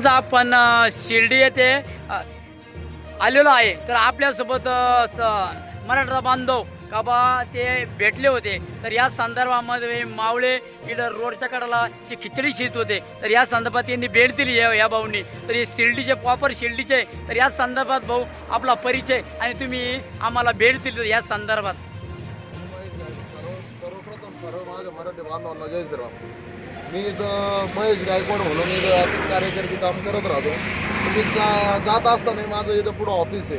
आज आपण शिर्डी येथे आलेलो आहे. तर आपल्यासोबत स- मराठा बांधव का बा ते भेटले होते. तर या संदर्भामध्ये मावळे इकडं रोडच्या कडाला जे खिचडी शित होते. तर या संदर्भात त्यांनी भेट दिली या या भाऊनी. तर हे शिर्डीचे प्रॉपर शिर्डीचे तर या संदर्भात भाऊ आपला परिचय आणि तुम्ही आम्हाला भेट दिली या संदर्भात. सर्वप्रथम सर्व माझ्या मराठी बांधवांना जय श्रीराम मी इथं महेश गायकवाड म्हणून इथं असंच कार्यकर्ते काम करत राहतो. तुम्ही जा जात असताना माझं इथं पुढं ऑफिस आहे.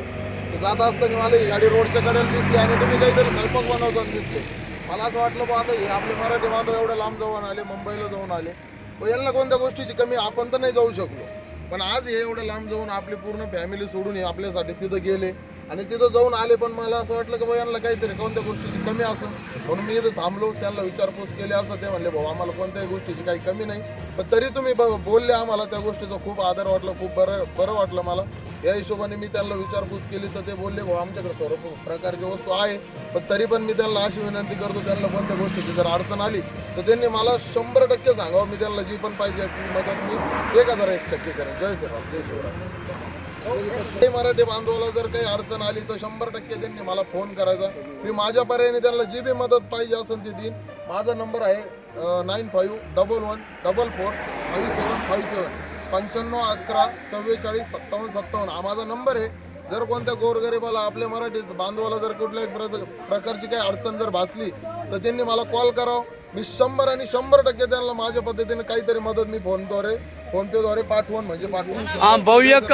तर जात असताना मला ही गाडी रोडच्या कडेला दिसली आणि तुम्ही काहीतरी स्वयंपाक बनवताना दिसले. मला असं वाटलं बा आता हे आपले मराठी बांधव एवढं लांब जाऊन आले मुंबईला जाऊन आले. व यांना कोणत्या गोष्टीची कमी आपण तर नाही जाऊ शकलो. पण आज हे एवढं लांब जाऊन आपली पूर्ण फॅमिली सोडून हे आपल्यासाठी तिथं गेले. आणि तिथं जाऊन आले पण मला असं वाटलं की भाऊ यांना काहीतरी कोणत्या गोष्टीची कमी असं. म्हणून मी इथं थांबलो त्यांना विचारपूस केली असता ते म्हणले भाऊ आम्हाला कोणत्याही गोष्टीची काही कमी नाही. पण तरी तुम्ही ब- बोलले आम्हाला त्या गोष्टीचा खूप आदर वाटला खूप बरं बरं वाटलं मला. या हिशोबाने मी त्यांना विचारपूस केली तर ते बोलले भाऊ आमच्याकडे सर्व प्रकारची वस्तू आहे पण तरी पण मी त्यांना अशी विनंती करतो त्यांना कोणत्या गोष्टीची जर अडचण आली तर त्यांनी मला शंभर टक्के सांगावं. मी त्यांना जी पण पाहिजे ती मदत मी एक हजार एक टक्के करेन. जय श्रीराम जय शिवराम ते मराठी बांधवाला जर काही अडचण आली तर शंभर टक्के त्यांनी मला फोन करायचा. मी माझ्या पर्यायाने त्यांना जी बी मदत पाहिजे असेल ती देईन. माझा नंबर आहे nine five double one double four five seven five seven पंच्याण्णव अकरा चव्वेचाळीस सत्तावन्न सत्तावन्न. हा माझा नंबर आहे. जर कोणत्या गोरगरिबाला आपल्या मराठी बांधवाला जर कुठल्याही प्र- प्रकारची काही अडचण जर भासली तर त्यांनी मला कॉल करावं. मी शंभर आणि शंभर टक्के त्यांना माझ्या पद्धतीने काहीतरी मदत मी फोनद्वारे फोनपेद्वारे पाठवून म्हणजे पाठवून भाऊ एक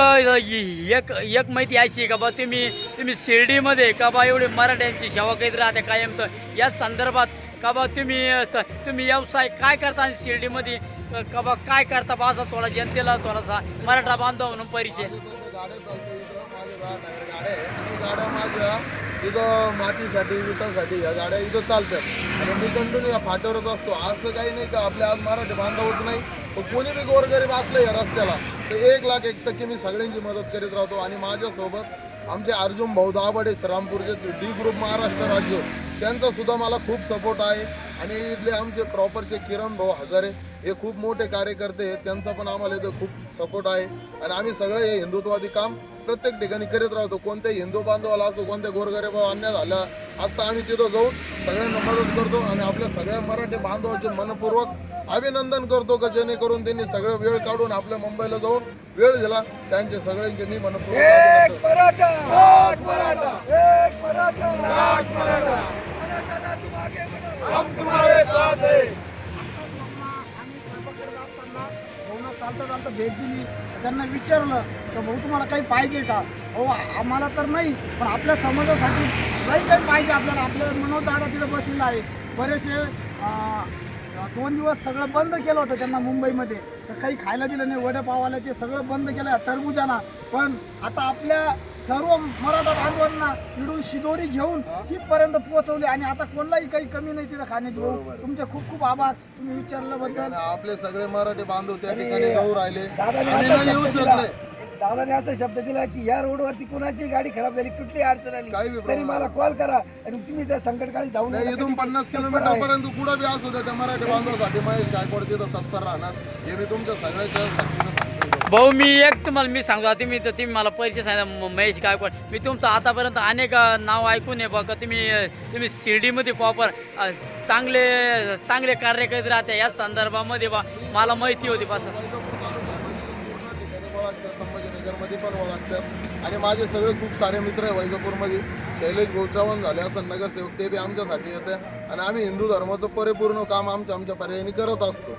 एक एक माहिती अशी का बा तुम्ही तुम्ही शिर्डीमध्ये का बा एवढी मराठ्यांची सेवा करीत राहते कायम? तर या संदर्भात का बा तुम्ही तुम्ही व्यवसाय काय करता आणि शिर्डीमध्ये का बा काय करता बा असा थोडा जनतेला थोडासा मराठा बांधव म्हणून परिचय. गाड्या चालतात इथं. माझ्या गाड्या आहे. आणि गाड्या माझ्या इथं मातीसाठी विटासाठी या गाड्या इथं चालतात. आणि मी कंटिन्यू या फाट्यावरच असतो. असं काही नाही का आपल्या आज मराठी बांधवच नाही. पण कोणी बी गोरगरीब असलं या रस्त्याला तर एक लाख एक टक्के मी सगळ्यांची मदत करीत राहतो. आणि माझ्यासोबत आमचे अर्जुन भाऊ दाभाडे श्रामपूरचे डी ग्रुप महाराष्ट्र राज्य. त्यांचा सुद्धा मला खूप सपोर्ट आहे. आणि इथले आमचे प्रॉपरचे किरण भाऊ हजारे हे खूप मोठे कार्यकर्ते आहेत. त्यांचा पण आम्हाला इथं खूप सपोर्ट आहे. आणि आम्ही सगळे हे हिंदुत्वादी काम प्रत्येक ठिकाणी करीत राहतो. कोणत्याही हिंदू बांधवाला असो कोणत्या गोरगरीबा अन्याय झाला असता आम्ही तिथं जाऊन सगळ्यांना मदत करतो आणि आपल्या सगळ्या मराठी बांधवाचे मनपूर्वक अभिनंदन करतो का? जेणेकरून त्यांनी सगळं वेळ काढून आपल्या मुंबईला जाऊन वेळ दिला. त्यांचे सगळ्यांचे मी मनपूर्वक हम तुम्हारे साथ हो चालता चालता भेट दिली. त्यांना विचारलं तर भाऊ तुम्हाला काही पाहिजे का? हो आम्हाला तर नाही पण आपल्या समाजासाठी काही काही पाहिजे आपल्याला. आपल्या मनोज दादा तिथे बसलेला आहे. बरेचसे दोन दिवस सगळं बंद केलं होतं त्यांना मुंबईमध्ये. तर काही खायला दिलं नाही वडेपावाला ते सगळं बंद केलं टरबुजाना पण आता आपल्या सर्व मराठा बांधवांना इडून शिदोरी घेऊन तिथपर्यंत पोहोचवले आणि आता कोणालाही काही कमी नाही तिथं खाण्याची. तुमचे खूप खूप आभार. तुम्ही विचारल्याबद्दल. आणि आपले सगळे मराठी बांधव त्या ठिकाणी जाऊ राहिले. येऊ शकले. दादाने असा शब्द दिला की या रोडवरती कुणाची गाडी खराब झाली कुठली अडचण आली काही बी तरी मला कॉल करा आणि तुम्ही त्या संकटकाळी धावून नाही, येता. इथून कधी- पन्नास किलोमीटर. पर्यंत कुठं बी असू द्या त्या मराठी बांधवासाठी महेश गायकवाड तिथं तत्पर राहणार. हे मी तुमच्या सगळ्याच्या साक्षीनं सांगतो भाऊ मी एक तुम्हाला मी सांगतो आता तुम्ही तर तुम्ही मला परिचय म- महेश गायकवाड. मी तुमचं आतापर्यंत अनेक अ, नाव ऐकून आहे बघा तुम्ही अ, तुम्ही शिर्डीमध्ये प्रॉपर चांगले चांगले कार्य करीत राहते. या संदर्भामध्ये बा मला माहिती होती बस. संभाजीनगरमध्ये पण ओळखतात आणि माझे सगळे खूप सारे मित्र आहे वैजापूरमध्ये. शैलेश गोचावण झाले असं नगरसेवक ते बी आमच्यासाठी येते. आणि आम्ही हिंदू धर्माचं परिपूर्ण काम आमच्या आमच्या पर्यायाने करत असतो.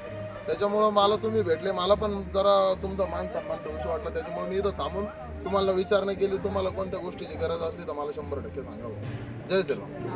त्याच्यामुळं मला तुम्ही भेटले. मला पण जरा तुमचा मान सन्मान ठेवूशी वाटला. त्याच्यामुळे मी इथं थांबून तुम्हाला विचारणा केली. तुम्हाला कोणत्या गोष्टीची गरज असली तर मला शंभर टक्के सांगावं. जय श्रीराम.